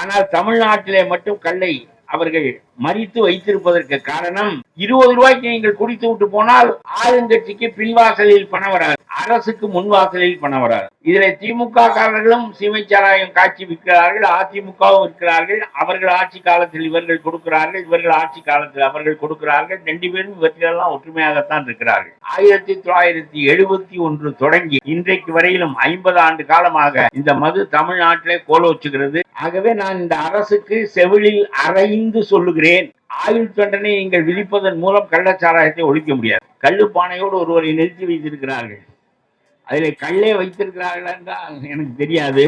ஆனால் தமிழ்நாட்டிலே மட்டும் கல்லை அவர்கள் மறித்து வைத்திருப்பதற்கு காரணம் இருபது ரூபாய்க்கு நீங்கள் குடித்து விட்டு போனால் ஆளுங்கட்சிக்கு பின்வாசலில் பணம் வராது. அரசுக்கு முன்வாசலில் பணம் வராது. இதில் திமுக காரர்களும் சீமைச்சாராயம் காட்சி விற்கிறார்கள் அதிமுகவும் விற்கிறார்கள் அவர்கள் ஆட்சி காலத்தில் இவர்கள் கொடுக்கிறார்கள் இவர்கள் ஆட்சி காலத்தில் அவர்கள் கொடுக்கிறார்கள். ரெண்டு பேரும் இவற்றிலெல்லாம் ஒற்றுமையாகத்தான் இருக்கிறார்கள். ஆயிரத்தி தொள்ளாயிரத்தி எழுபத்தி ஒன்று தொடங்கி இன்றைக்கு வரையிலும் ஐம்பது ஆண்டு காலமாக இந்த மது தமிழ்நாட்டிலே கோலோச்சுகிறது. ஆகவே நான் இந்த அரசுக்கு செவிலில் அறைந்து சொல்லுகிறேன். ஆயுள் தண்டனை நீங்கள் விதிப்பதன் மூலம் கள்ளச்சாராயத்தை ஒழிக்க முடியாது. கள்ளு பானையோடு ஒருவரை நிறுத்தி வைத்திருக்கிறார்கள். அதில் கல்லே வைத்திருக்கிறார்கள் என்றால் எனக்கு தெரியாது.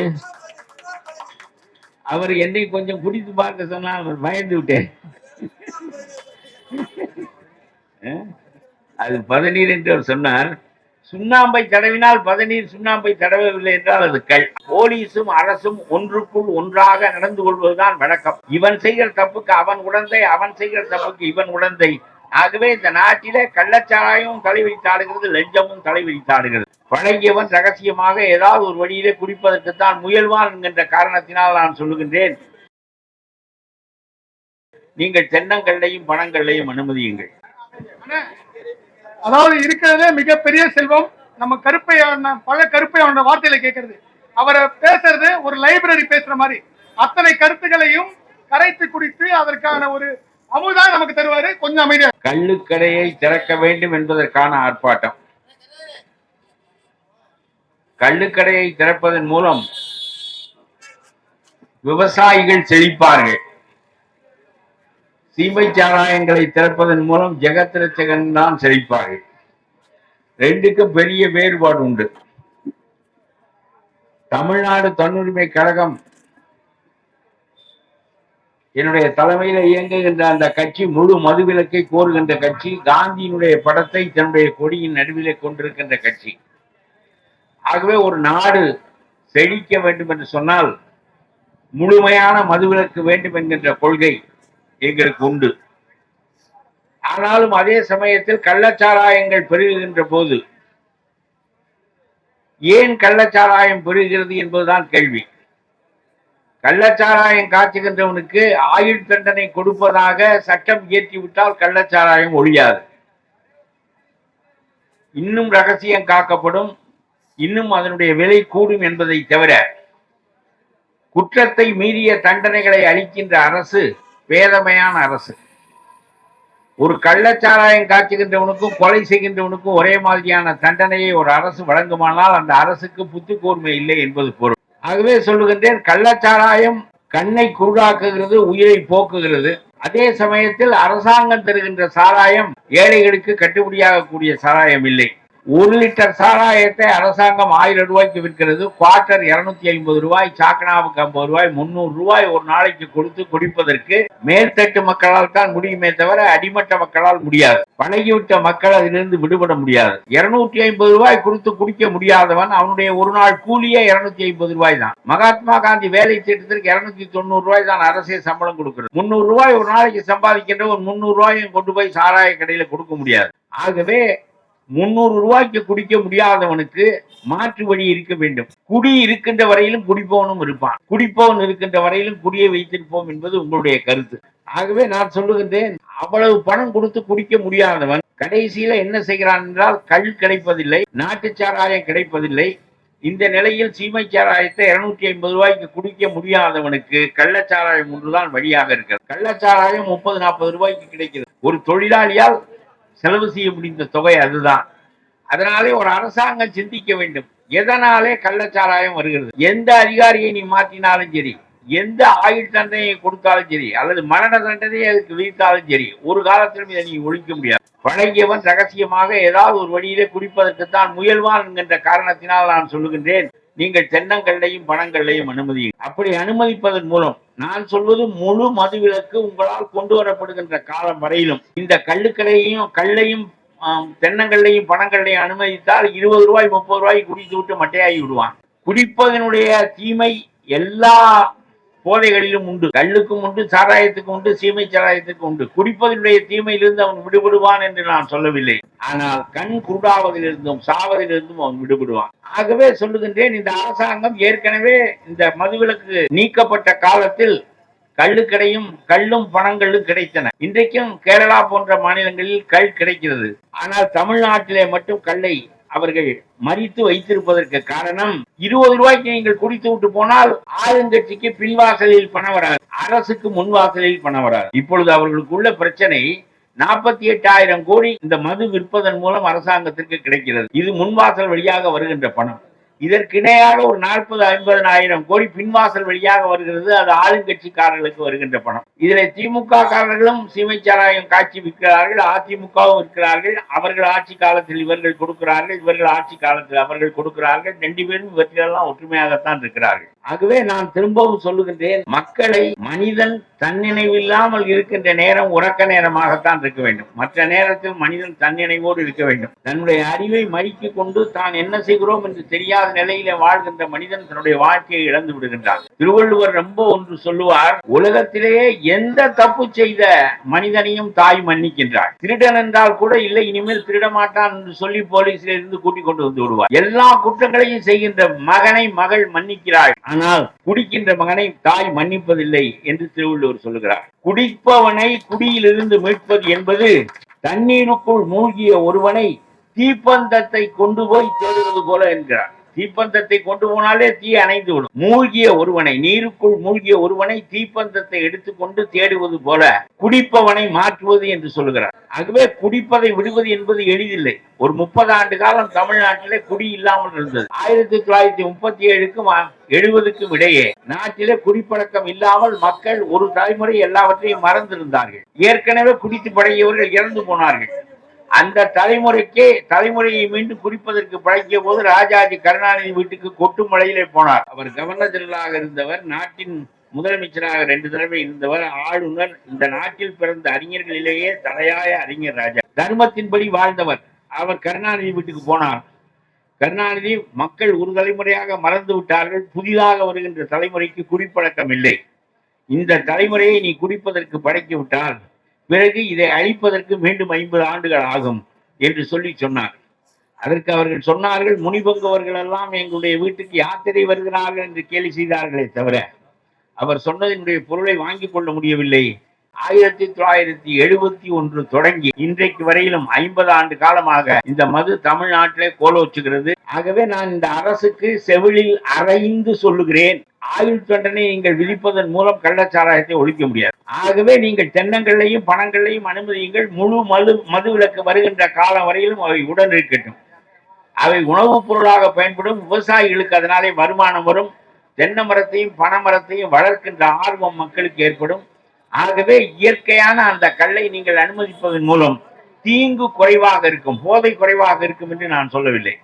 அவர் என்னை கொஞ்சம் குடித்து பார்க்க சொன்னால் அவர் பயந்து விட்டேன். அது பதநீர் என்று அவர் சொன்னார். சுண்ணாம்பை தடவினால் பதநீர் சுண்ணாம்பை தடவவில்லை என்றால் அது கல். போலீஸும் அரசும் ஒன்றுக்குள் ஒன்றாக நடந்து கொள்வதுதான் வழக்கம். இவன் செய்கிற தப்புக்கு அவன் உடந்தை அவன் செய்கிற தப்புக்கு இவன் உடந்தை. ஆகவே இந்த நாட்டிலே கள்ளச்சாராயமும் தலைவிரித்தாடுகிறது லஞ்சமும் தலைவிரித்தாடுகிறது பழகியவன் ரகசியமாக ஏதாவது ஒரு வழியிலே குடிப்பதற்குத்தான் முயல்வான் என்கின்ற காரணத்தினால் நான் சொல்லுகின்றேன். நீங்கள் தென்னங்கள்லையும் பணங்கள்லையும் அனுமதியுங்கள். அதாவது இருக்கிறதே மிகப்பெரிய செல்வம். நம்ம கருப்பையான பல கருப்பையான வார்த்தையில கேட்கறது. அவரை பேசுறது ஒரு லைப்ரரி பேசுற மாதிரி. அத்தனை கருத்துக்களையும் கரைத்து குடித்து அதற்கான ஒரு அமுதா நமக்கு தருவாரு. கொஞ்சம் அமைதியா. கள்ளுக்கடையை திறக்க வேண்டும் என்பதற்கான ஆர்ப்பாட்டம். கள்ளுக்கடையை திறப்பதன் மூலம் விவசாயிகள் செழிப்பார்கள். சீமை சாராயங்களை திறப்பதன் மூலம் ஜெகத்ரட்சகன் தான் செழிப்பார்கள் ரெண்டுக்கும் பெரிய வேறுபாடு உண்டு தமிழ்நாடு தன்னுரிமை கழகம் என்னுடைய தலைமையில் இயங்குகின்ற அந்த கட்சி முழு மதுவிலக்கை கோருகின்ற கட்சி காந்தியினுடைய படத்தை தன்னுடைய கொடியின் நடுவிலே கொண்டிருக்கின்ற கட்சி. ஆகவே ஒரு நாடு செழிக்க வேண்டும் என்று சொன்னால் முழுமையான மதுவிலக்கு வேண்டும் என்கின்ற கொள்கை எங்களுக்கு உண்டு. ஆனாலும் அதே சமயத்தில் கள்ளச்சாராயங்கள் பெருகுகின்ற போது ஏன் கள்ளச்சாராயம் பெருகிறது என்பதுதான் கேள்வி. கள்ளச்சாராயம் காய்ச்சுகின்றவனுக்கு ஆயுள் தண்டனை கொடுப்பதாக சட்டம் இயற்றிவிட்டால் கள்ளச்சாராயம் ஒழியாது. இன்னும் ரகசியம் காக்கப்படும் இன்னும் அதனுடைய விலை கூடும் என்பதை தவிர குற்றத்தை மீறிய தண்டனைகளை அளிக்கின்ற அரசு பேதமையான அரசு. ஒரு கள்ளச்சாராயம் காய்ச்சுகின்றவனுக்கும் கொலை செய்கின்றவனுக்கும் ஒரே மாதிரியான தண்டனையை ஒரு அரசு வழங்குமானால் அந்த அரசுக்கு புத்தி கூர்மை இல்லை என்பது பொருள். ஆகவே சொல்லுகின்றேன் கள்ளச்சாராயம் கண்ணை குருடாக்குகிறது உயிரை போக்குகிறது. அதே சமயத்தில் அரசாங்கம் தருகின்ற சாராயம் ஏழைகளுக்கு கட்டுப்படியாகக்கூடிய சாராயம் இல்லை. ஒரு லிட்டர் சாராயத்தை அரசாங்கம் ஆயிரம் ரூபாய்க்கு விற்கிறது. குவார்டர் இருநூத்தி ஐம்பது ரூபாய் சாக்கனாவுக்கு ஐம்பது ரூபாய் முந்நூறு ரூபாய் ஒரு நாளைக்கு கொடுத்து குடிப்பதற்கு மேல்தட்டு மக்களால் தான் முடியுமே தவிர அடிமட்ட மக்களால் முடியாது. பழகிவிட்ட மக்கள் அதிலிருந்து விடுபட முடியாது. இருநூத்தி ஐம்பது ரூபாய் கொடுத்து குடிக்க முடியாதவன் அவனுடைய ஒரு நாள் கூலியே இருநூத்தி ஐம்பது ரூபாய் தான். மகாத்மா காந்தி வேலை திட்டத்திற்கு இருநூத்தி தொண்ணூறு ரூபாய் தான் அரசே சம்பளம் கொடுக்கிறது. முந்நூறு ரூபாய் ஒரு நாளைக்கு சம்பாதிக்கின்ற ஒரு முந்நூறு ரூபாயும் கொண்டு போய் சாராய கடையில கொடுக்க முடியாது. ஆகவே முன்னூறு ரூபாய்க்கு குடிக்க முடியாதவனுக்கு மாற்று வழி இருக்க வேண்டும். குடி இருக்கின்ற வரையிலும் குடிப்பவனும் இருப்பான். குடிப்பவன் இருக்கின்ற வரையிலும் குடியை வைத்திருப்போம் என்பது உங்களுடைய கருத்து. ஆகவே நான் சொல்லுகின்றேன் அவ்வளவு பணம் கொடுத்து குடிக்க முடியாதவன் கடைசியில என்ன செய்கிறான் என்றால் கல் கிடைப்பதில்லை நாட்டு சாராயம் கிடைப்பதில்லை. இந்த நிலையில் சீமை சாராயத்தை இருநூற்றி ஐம்பது ரூபாய்க்கு குடிக்க முடியாதவனுக்கு கள்ளச்சாராயம் ஒன்றுதான் வழியாக இருக்கிறது. கள்ளச்சாராயம் முப்பது நாற்பது ரூபாய்க்கு கிடைக்கிறது. ஒரு தொழிலாளியால் செலவு செய்ய முடிந்த தொகை அதுதான். அதனாலே ஒரு அரசாங்கம் சிந்திக்க வேண்டும். எதனாலே கள்ளச்சாராயம் வருகிறது? எந்த அதிகாரியை நீ மாற்றினாலும் சரி எந்த ஆயுள் தண்டனையை கொடுத்தாலும் சரி அல்லது மரண தண்டனையை அதுக்கு விதித்தாலும் சரி ஒரு காலத்திலும் இதை நீ ஒழிக்க முடியாது. வழங்கியவன் ரகசியமாக ஏதாவது ஒரு வழியிலே குடிப்பதற்குத்தான் முயல்வான் என்கின்ற காரணத்தினால் நான் சொல்லுகின்றேன். நீங்கள் தென்னங்கள்லையும் பணங்கள்லையும் அனுமதி அப்படி அனுமதிப்பதன் மூலம் நான் சொல்வது முழு மதுவிலக்கு உங்களால் கொண்டு வரப்படுகின்ற காலம் வரையிலும். இந்த கள்ளுக்கடையையும் கல்லையும் தென்னங்கள்லையும் பணங்கள்லையும் அனுமதித்தால் இருபது ரூபாய் முப்பது ரூபாய் குடித்து விட்டு மட்டையாகி விடுவான். குடிப்பதனுடைய தீமை எல்லா போதைகளிலும் உண்டு கல்லுக்கும் உண்டு சாராயத்துக்கும் உண்டு சீமை சாராயத்துக்கும் உண்டு. குடிப்பதனுடைய தீமையிலிருந்து அவன் விடுபடுவான் என்று நான் சொல்லவில்லை. ஆனால் கண் குருடாவதிலிருந்தும் சாவதிலிருந்தும் அவன் விடுபடுவான். ஆகவே சொல்லுகின்றேன் இந்த அரசாங்கம் ஏற்கனவே இந்த மதுவிலக்கு நீக்கப்பட்ட காலத்தில் கள்ளுக்கடையும் கள்ளும் பணங்களும் கிடைத்தன. இன்றைக்கும் கேரளா போன்ற மாநிலங்களில் கல் கிடைக்கிறது. ஆனால் தமிழ்நாட்டிலே மட்டும் கல்லை அவர்கள் மறித்து வைத்திருப்பதற்கு காரணம் இருபது ரூபாய்க்கு நீங்கள் குடித்து விட்டு போனால் ஆளுங்கட்சிக்கு பின்வாசலில் பணம் வராது அரசுக்கு முன்வாசலில் பணம் வராது. இப்பொழுது அவர்களுக்குள்ள பிரச்சனை நாற்பத்தி எட்டாயிரம் கோடி இந்த மது விற்பதன் மூலம் அரசாங்கத்திற்கு கிடைக்கிறது. இது முன்வாசல் வழியாக வருகின்ற பணம். இதற்கிணையாக ஒரு நாற்பது ஐம்பதனாயிரம் கோடி பின்வாசல் வழியாக வருகிறது. அது ஆளுங்கட்சிக்காரர்களுக்கு வருகின்ற பணம். இதில் திமுக காரர்களும் சீமைச்சாராயம் காட்சி விற்கிறார்கள் அதிமுகவும் இருக்கிறார்கள். அவர்கள் ஆட்சி காலத்தில் இவர்கள் கொடுக்கிறார்கள் இவர்கள் ஆட்சி காலத்தில் அவர்கள் கொடுக்கிறார்கள். ரெண்டு பேரும் இவற்றிலெல்லாம் ஒற்றுமையாகத்தான் இருக்கிறார்கள். ஆகவே நான் திரும்பவும் சொல்லுகின்றேன் மக்களை மனிதன் தன்னினைவில்லாமல் இருக்கின்ற நேரம் உறக்க நேரமாகத்தான் இருக்க வேண்டும். மற்ற நேரத்தில் மனிதன் தன்னினைவோடு இருக்க வேண்டும். தன்னுடைய அறிவை மறுக்கி கொண்டு தான் என்ன செய்கிறோம் என்று தெரியாத நிலையில வாழ்கின்ற மனிதன் தன்னுடைய வாழ்க்கையை இழந்து விடுகின்றான். திருவள்ளுவர் ரொம்ப ஒன்று சொல்லுவார் உலகத்திலேயே எந்த தப்பு செய்த மனிதனையும் தாய் மன்னிக்கின்றார் திருடன் என்றால் கூட இல்லை இனிமேல் திருடமாட்டான் என்று சொல்லி போலீஸில் இருந்து கூட்டிக் கொண்டு வந்து விடுவார். எல்லா குற்றங்களையும் செய்கின்ற மகனை மகள் மன்னிக்கிறாள். ஆனால் குடிக்கின்ற மகனை தாய் மன்னிப்பதில்லை என்று திருவள்ளுவர் சொல்லுகிறார். குடிப்பவனை குடியிலிருந்து மீட்பது என்பது தண்ணீருக்குள் மூழ்கிய ஒருவனை தீப்பந்தத்தை கொண்டு போய் தேடுவது போல என்கிறார். தீப்பந்தத்தை கொண்டு போனாலே தீ அணைந்து விடும். மூழ்கிய ஒருவனை நீருக்குள் மூழ்கிய ஒருவனை தீப்பந்தத்தை எடுத்துக்கொண்டு தேடுவது போல குடிப்பவனை மாற்றுவது என்று சொல்லுகிறார். ஆகவே குடிப்பதை விடுவது என்பது எளிதில்லை. ஒரு முப்பது ஆண்டு காலம் தமிழ்நாட்டிலே குடி இல்லாமல் இருந்தது. ஆயிரத்தி தொள்ளாயிரத்தி முப்பத்தி ஏழுக்கும் எழுபதுக்கும் இடையே நாட்டிலே குடிப்பழக்கம் இல்லாமல் மக்கள் ஒரு தலைமுறை எல்லாவற்றையும் மறந்திருந்தார்கள். ஏற்கனவே குடித்து பழகியவர்கள் இறந்து போனார்கள். அந்த தலைமுறைக்கே தலைமுறையை மீண்டும் குறிப்பதற்கு பழகிய போது ராஜாஜி கருணாநிதி வீட்டுக்கு கொட்டு மலையிலே போனார். அவர் கவர்னர் ஜெனரலாக இருந்தவர் நாட்டின் முதலமைச்சராக ரெண்டு தடவை இருந்தவர் ஆளுநர் இந்த நாட்டில் பிறந்த அறிஞர்களிலேயே தலையாய அறிஞர் ராஜா. தர்மத்தின்படி வாழ்ந்தவர். அவர் கருணாநிதி வீட்டுக்கு போனார். கருணாநிதி மக்கள் ஒரு தலைமுறையாக மறந்து விட்டார்கள். புதிதாக வருகின்ற தலைமுறைக்கு குடிப்பழக்கம் இல்லை. இந்த தலைமுறையை நீ குடிப்பதற்கு படைத்து விட்டால் பிறகு இதை அழிப்பதற்கு மீண்டும் ஐம்பது ஆண்டுகள் ஆகும் என்று சொல்லி சொன்னார் அதற்கு அவர்கள் சொன்னார்கள் முனிபங்கவர்கள் எல்லாம் எங்களுடைய வீட்டுக்கு யாத்திரை வருகிறார்கள் என்று கேலி செய்தார்களே தவிர அவர் சொன்னதனுடைய பொருளை வாங்கிக் கொள்ள முடியவில்லை. ஆயிரத்தி தொள்ளாயிரத்தி எழுபத்தி ஒன்று தொடங்கி இன்றைக்கு வரையிலும் ஐம்பது ஆண்டு காலமாக இந்த மது தமிழ்நாட்டிலே கோலோச்சுகிறது ஆகவே நான் இந்த அரசுக்கு செவிலில் அரைந்து சொல்லுகிறேன். ஆயுள் தண்டனை நீங்கள் விதிப்பதன் மூலம் கள்ளச்சாராயத்தை ஒழிக்க முடியாது. ஆகவே நீங்கள் தென்னங்களையும் பணங்களையும் அனுமதியுங்கள். முழு மது மது விலக்கு வருகின்ற காலம் வரையிலும் அவை உடன் இருக்கட்டும். அவை உணவுப் பொருளாக பயன்படும். விவசாயிகளுக்கு அதனாலே வருமானம் வரும். தென்னை மரத்தையும் பனை மரத்தையும் வளர்க்கின்ற ஆர்வம் மக்களுக்கு ஏற்படும். ஆகவே இயற்கையான அந்த கல்லை நீங்கள் அனுமதிப்பதன் மூலம் தீங்கு குறைவாக இருக்கும் போதை குறைவாக இருக்கும் என்று நான் சொல்லவில்லை.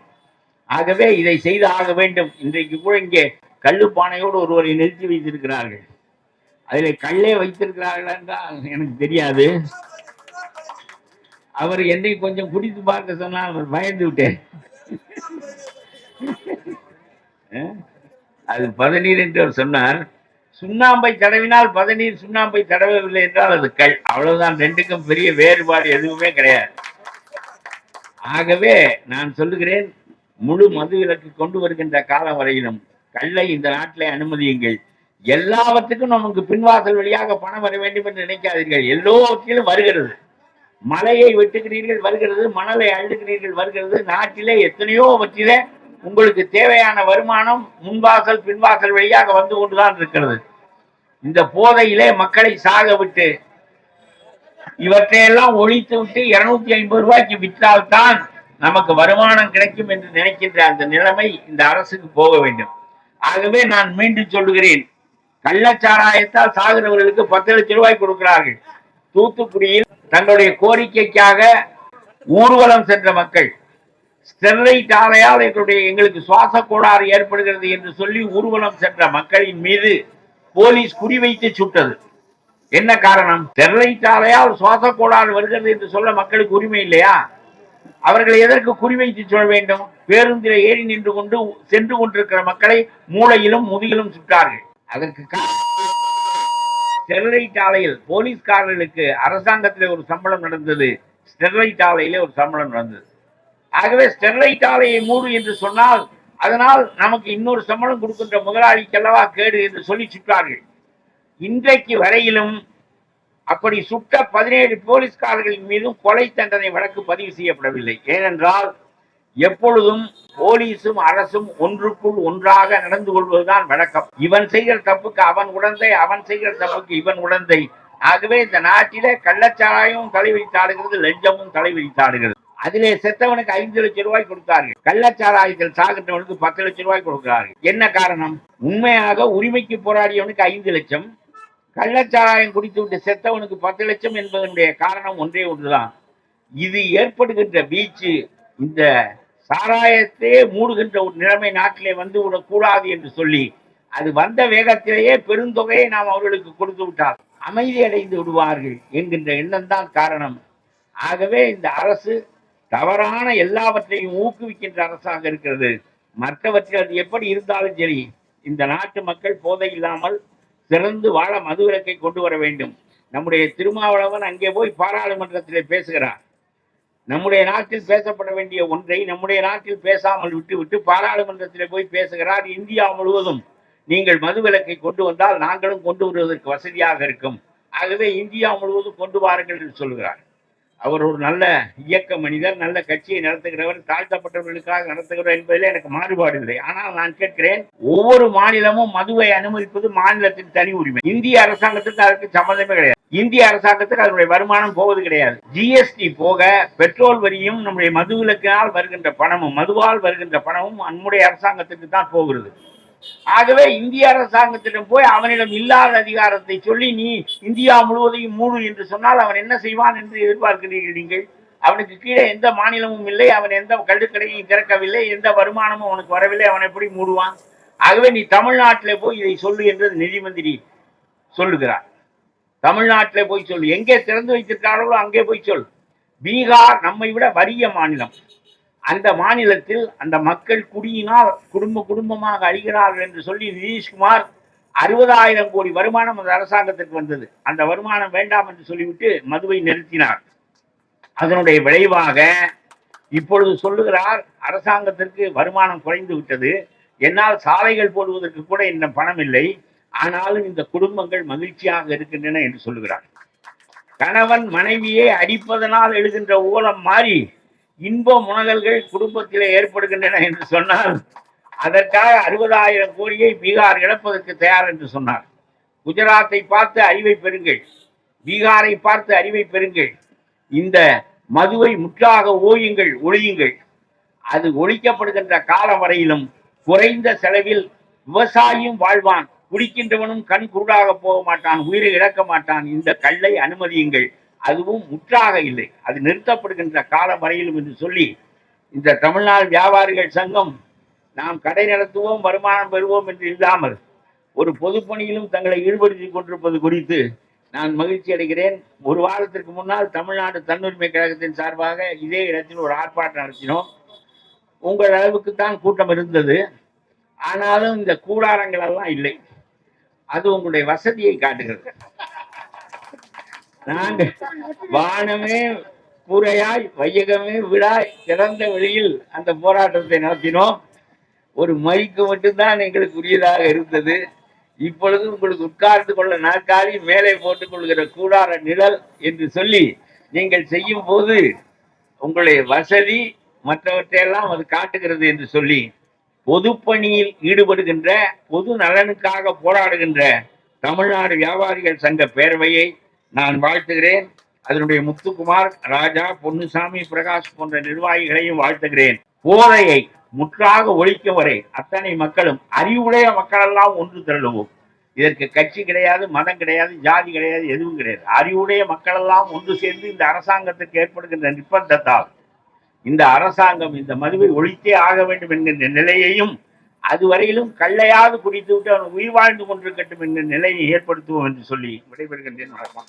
ஆகவே இதை செய்து ஆக வேண்டும். இன்றைக்கு கூட இங்கே கல்லுப்பானையோடு ஒருவரை நிறுத்தி வைத்திருக்கிறார்கள். அதில் கல்லே வைத்திருக்கிறார்கள் என்றால் எனக்கு தெரியாது. அவர் என்னை கொஞ்சம் குடித்து பார்க்க சொன்னால் அவர் பயந்து விட்டேன். அது பதநீர் என்று அவர் சொன்னார். சுண்ணாம்பை தடவினால் பதநீர் சுண்ணாம்பை தடவவில்லை என்றால் அது கல். அவ்வளவுதான் ரெண்டுக்கும் பெரிய வேறுபாடு எதுவுமே கிடையாது. ஆகவே நான் சொல்லுகிறேன் முழு மது விலக்கு கொண்டு வருகின்ற காலம் வரையிலும் கல்லை இந்த நாட்டிலே அனுமதியுங்கள். எல்லாவற்றுக்கும் நமக்கு பின்வாசல் வழியாக பணம் வர வேண்டும் என்று நினைக்காதீர்கள். எல்லோவற்றிலும் வருகிறது. மலையை வெட்டுகிறீர்கள் வருகிறது. மணலை அழுகிறீர்கள் வருகிறது. நாட்டிலே எத்தனையோ வற்றிலே உங்களுக்கு தேவையான வருமானம் முன்வாசல் பின்வாசல் வழியாக வந்து கொண்டுதான் இருக்கிறது. இந்த போதையிலே மக்களை சாக விட்டு இவற்றையெல்லாம் ஒழித்து விட்டு இருநூத்தி ஐம்பது ரூபாய்க்கு விற்றால்தான் நமக்கு வருமானம் கிடைக்கும் என்று நினைக்கின்ற அந்த நிலைமை இந்த அரசுக்கு போக வேண்டும். ஆகவே நான் மீண்டும் சொல்லுகிறேன் கள்ளச்சாராயத்தால் சாகிறவர்களுக்கு பத்து லட்சம் ரூபாய் கொடுக்கிறார்கள். தூத்துக்குடியில் தங்களுடைய கோரிக்கைக்காக ஊர்வலம் சென்ற மக்கள் ஸ்டெர்லைட் ஆலையால் எங்களுடைய எங்களுக்கு சுவாச கோளாறு ஏற்படுகிறது என்று சொல்லி ஊர்வலம் சென்ற மக்களின் மீது போலீஸ் குறிவைத்து சுட்டது. என்ன காரணம்? ஸ்டெர்லைட் ஆலையால் சுவாச கோளாறு வருகிறது என்று சொல்ல மக்களுக்கு உரிமை இல்லையா? அவர்களை எதற்கு குறிவைத்து சொல்ல வேண்டும்? பேருந்தில் ஏறி நின்று கொண்டு சென்று கொண்டிருக்கிற மக்களை மூளையிலும் முதுகிலும் சுட்டார்கள். அதற்கு காரணம் ஸ்டெர்லைட் ஆலையில் போலீஸ்காரர்களுக்கு அரசாங்கத்தில் ஒரு சம்பளம் நடந்தது. ஸ்டெர்லைட் ஆலையிலே ஒரு சம்பளம் நடந்தது. ஆகவே ஸ்டெர்லைட் ஆலையை மூடு என்று சொன்னால் அதனால் நமக்கு இன்னொரு சம்பளம் கொடுக்கின்ற முதலாளிக்கல்லவா கேடு என்று சொல்லி சுட்டார்கள். இன்றைக்கு வரையிலும் அப்படி சுட்ட பதினேழு போலீஸ்காரர்களின் மீதும் கொலை தண்டனை வழக்கு பதிவு செய்யப்படவில்லை. ஏனென்றால் எப்பொழுதும் போலீஸும் அரசும் ஒன்றுக்குள் ஒன்றாக நடந்து கொள்வதுதான் வழக்கம். இவன் செய்கிற தப்புக்கு அவன் உடந்தை அவன் செய்கிற தப்புக்கு இவன் உடந்தை. ஆகவே இந்த நாட்டிலே கள்ளச்சாராயமும் தலைவிரித்தாடுகிறது லஞ்சமும் தலைவிரித்தாடுகிறது அதிலே செத்தவனுக்கு ஐந்து லட்சம் ரூபாய் கொடுத்தார்கள். கள்ளச்சாராயத்தில் சாகின்றவனுக்கு பத்து லட்சம் ரூபாய் கொடுக்கிறார்கள். என்ன காரணம்? உண்மையாக உரிமைக்கு போராடியவனுக்கு ஐந்து லட்சம் கள்ளச்சாராயம் குடித்து விட்டு செத்தவனுக்கு பத்து லட்சம் என்பதனுடைய காரணம் ஒன்றே ஒன்றுதான். இது ஏற்படுகின்ற வீச்சு இந்த சாராயத்தையே மூடுகின்ற ஒரு நிலைமை நாட்டிலே வந்து விடக்கூடாது என்று சொல்லி அது வந்த வேகத்திலேயே பெருந்தொகையை நாம் அவர்களுக்கு கொடுத்து விட்டால் அமைதி அடைந்து விடுவார்கள் என்கின்ற எண்ணம் தான் காரணம். ஆகவே இந்த அரசு தவறான எல்லாவற்றையும் ஊக்குவிக்கின்ற அரசாக இருக்கிறது. மற்றவற்றில் அது எப்படி இருந்தாலும் சரி இந்த நாட்டு மக்கள் போதை இல்லாமல் சிறந்து வாழ மதுவிலக்கை கொண்டு வர வேண்டும். நம்முடைய திருமாவளவன் அங்கே போய் பாராளுமன்றத்திலே பேசுகிறார். நம்முடைய நாட்டில் பேசப்பட வேண்டிய ஒன்றை நம்முடைய நாட்டில் பேசாமல் விட்டுவிட்டு பாராளுமன்றத்திலே போய் பேசுகிறார். இந்தியா முழுவதும் நீங்கள் மதுவிலக்கை கொண்டு வந்தால் நாங்களும் கொண்டு வருவதற்கு வசதியாக இருக்கும். ஆகவே இந்தியா முழுவதும் கொண்டு வாருங்கள் என்று சொல்கிறார். அவர் ஒரு நல்ல இயக்க மனிதர் நல்ல கட்சியை நடத்துகிறவர் தாழ்த்தப்பட்டவர்களுக்காக நடத்துகிறவர் என்பதில் எனக்கு மாறுபாடு இல்லை. ஆனால் நான் கேட்கிறேன் ஒவ்வொரு மாநிலமும் மதுவை அனுமதிப்பது மாநிலத்தின் தனி உரிமை. இந்திய அரசாங்கத்துக்கு அதற்கு சம்மந்தமே கிடையாது. இந்திய அரசாங்கத்துக்கு அதனுடைய வருமானம் போவது கிடையாது. ஜிஎஸ்டி போக பெட்ரோல் வரியும் நம்முடைய மதுவிலக்கினால் வருகின்ற பணமும் மதுவால் வருகின்ற பணமும் நம்முடைய அரசாங்கத்துக்கு தான் போகிறது. ஆகவே இந்திய அரசாங்கத்திடம் போய் அவனிடம் இல்லாத அதிகாரத்தை சொல்லி நீ இந்தியா முழுவதையும் மூடு என்று சொன்னால் அவன் என்ன செய்வான் என்று எதிர்பார்க்கிறீர்கள் நீங்கள்? அவனுக்கு கீழே எந்த மாநிலமும் இல்லை அவன் எந்த கல்லுக்கடையும் திறக்கவில்லை எந்த வருமானமும் அவனுக்கு வரவில்லை அவன் எப்படி மூடுவான்? ஆகவே நீ தமிழ்நாட்டிலே போய் இதை சொல்லு என்று நிதி மந்திரி சொல்லுகிறார். தமிழ்நாட்டிலே போய் சொல்லு. எங்கே திறந்து வைத்திருக்கார்களோ அங்கே போய் சொல் பீகார் நம்மை விட வறிய மாநிலம். அந்த மாநிலத்தில் அந்த மக்கள் குடியினால் குடும்ப குடும்பமாக அழிகிறார்கள் என்று சொல்லி நிதிஷ்குமார் அறுபதாயிரம் கோடி வருமானம் அந்த அரசாங்கத்திற்கு வந்தது. அந்த வருமானம் வேண்டாம் என்று சொல்லிவிட்டு மதுவை நிறுத்தினார். அதனுடைய விளைவாக இப்பொழுது சொல்லுகிறார் அரசாங்கத்திற்கு வருமானம் குறைந்து விட்டது. என்னால் சாலைகள் போடுவதற்கு கூட என்ன பணம் இல்லை. ஆனாலும் இந்த குடும்பங்கள் மகிழ்ச்சியாக இருக்கின்றன என்று சொல்லுகிறார். கணவன் மனைவியை அடிப்பதனால் எழுகின்ற ஓலம் மாறி இன்ப முனகல்கள் குடும்பத்திலே ஏற்படுகின்றன என்று சொன்னால் அதற்காக அறுபதாயிரம் கோடியை பீகார் இழப்பதற்கு தயார் என்று சொன்னார். குஜராத்தை பார்த்து அறிவை பெறுங்கள். பீகாரை பார்த்து அறிவை பெறுங்கள். இந்த மதுவை முற்றாக ஓயுங்கள் ஒழியுங்கள். அது ஒழிக்கப்படுகின்ற காலம் வரையிலும் குறைந்த செலவில் விவசாயியும் வாழ்வான். குடிக்கின்றவனும் கண் குருடாக போக மாட்டான் உயிரை இழக்க மாட்டான். இந்த கல்லை அனுமதியுங்கள். அதுவும் முற்றாக இல்லை. அது நிறுத்தப்படுகின்ற கால வரையிலும் என்று சொல்லி இந்த தமிழ்நாடு வியாபாரிகள் சங்கம் நாம் கடை நடத்துவோம் வருமானம் பெறுவோம் என்று இல்லாமல் ஒரு பொதுப்பணியிலும் தங்களை ஈடுபடுத்திக் கொண்டிருப்பது குறித்து நான் மகிழ்ச்சி அடைகிறேன். ஒரு வாரத்திற்கு முன்னால் தமிழ்நாடு தன்னுரிமை கழகத்தின் சார்பாக இதே இடத்தில் ஒரு ஆர்ப்பாட்டம் நடத்தினோம். உங்கள் அளவுக்கு தான் கூட்டம் இருந்தது. ஆனாலும் இந்த கூடாரங்கள் எல்லாம் இல்லை. அது உங்களுடைய வசதியை காட்டுகிறது. நான் வானமே கூரையாய் வையகமே விடாய் திறந்த வழியில் அந்த போராட்டத்தை நடத்தினோம். ஒரு மைக்கு மட்டும்தான் எங்களுக்கு உரியதாக இருந்தது. இப்பொழுது உங்களுக்கு உட்கார்ந்து கொள்ள நாற்காலி மேலே போட்டுக் கொள்கிற கூடார நிழல் என்று சொல்லி நீங்கள் செய்யும் போது உங்களுடைய வசதி மற்றவற்றையெல்லாம் அது காட்டுகிறது என்று சொல்லி பொதுப்பணியில் ஈடுபடுகின்ற பொது நலனுக்காக போராடுகின்ற தமிழ்நாடு வியாபாரிகள் சங்க பேரவையை நான் வாழ்த்துகிறேன். அதனுடைய முத்துக்குமார் ராஜா பொன்னுசாமி பிரகாஷ் போன்ற நிர்வாகிகளையும் வாழ்த்துகிறேன். போதையை முற்றாக ஒழிக்கும் வரை அத்தனை மக்களும் அறிவுடைய மக்களெல்லாம் ஒன்று திரளுவோம். இதற்கு கட்சி கிடையாது மதம் கிடையாது ஜாதி கிடையாது எதுவும் கிடையாது. அறிவுடைய மக்களெல்லாம் ஒன்று சேர்ந்து இந்த அரசாங்கத்துக்கு ஏற்படுகின்ற நிர்பந்தத்தால் இந்த அரசாங்கம் இந்த மதுவை ஒழித்தே ஆக வேண்டும் என்கின்ற நிலையையும் அதுவரையிலும் கள்ளையாது குடித்து விட்டு அவன் உயிர் வாழ்ந்து கொண்டிருக்கட்டும் என்ற நிலையை ஏற்படுத்துவோம் என்று சொல்லி விடைபெறுகின்றேன். வணக்கம்.